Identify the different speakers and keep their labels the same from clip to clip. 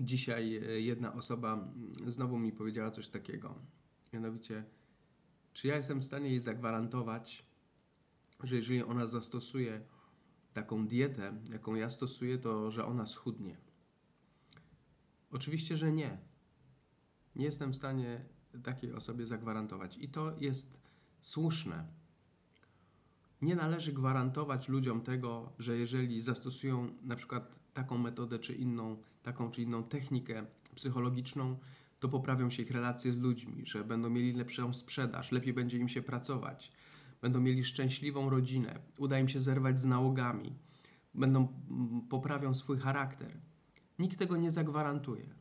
Speaker 1: Dzisiaj e, jedna osoba mm, znowu mi powiedziała coś takiego. Mianowicie, czy ja jestem w stanie jej zagwarantować, że jeżeli ona zastosuje taką dietę, jaką ja stosuję, to że ona schudnie? Oczywiście, że nie. Nie jestem w stanie takiej osobie zagwarantować. I to jest słuszne. Nie należy gwarantować ludziom tego, że jeżeli zastosują na przykład taką metodę czy inną, taką czy inną technikę psychologiczną, to poprawią się ich relacje z ludźmi, że będą mieli lepszą sprzedaż, lepiej będzie im się pracować, będą mieli szczęśliwą rodzinę, uda im się zerwać z nałogami, będą poprawią swój charakter. Nikt tego nie zagwarantuje.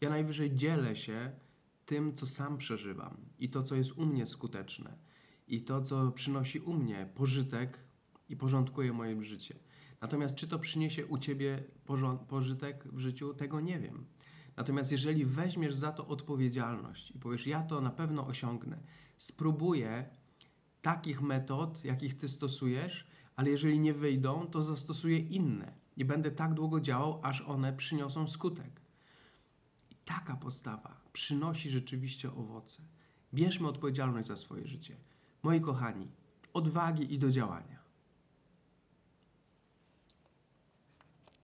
Speaker 1: Ja najwyżej dzielę się tym, co sam przeżywam i to, co jest u mnie skuteczne i to, co przynosi u mnie pożytek i porządkuje moje życie. Natomiast czy to przyniesie u ciebie pożytek w życiu, tego nie wiem. Natomiast jeżeli weźmiesz za to odpowiedzialność i powiesz, ja to na pewno osiągnę, spróbuję takich metod, jakich ty stosujesz, ale jeżeli nie wyjdą, to zastosuję inne i będę tak długo działał, aż one przyniosą skutek. I taka postawa przynosi rzeczywiście owoce. Bierzmy odpowiedzialność za swoje życie. Moi kochani, odwagi i do działania.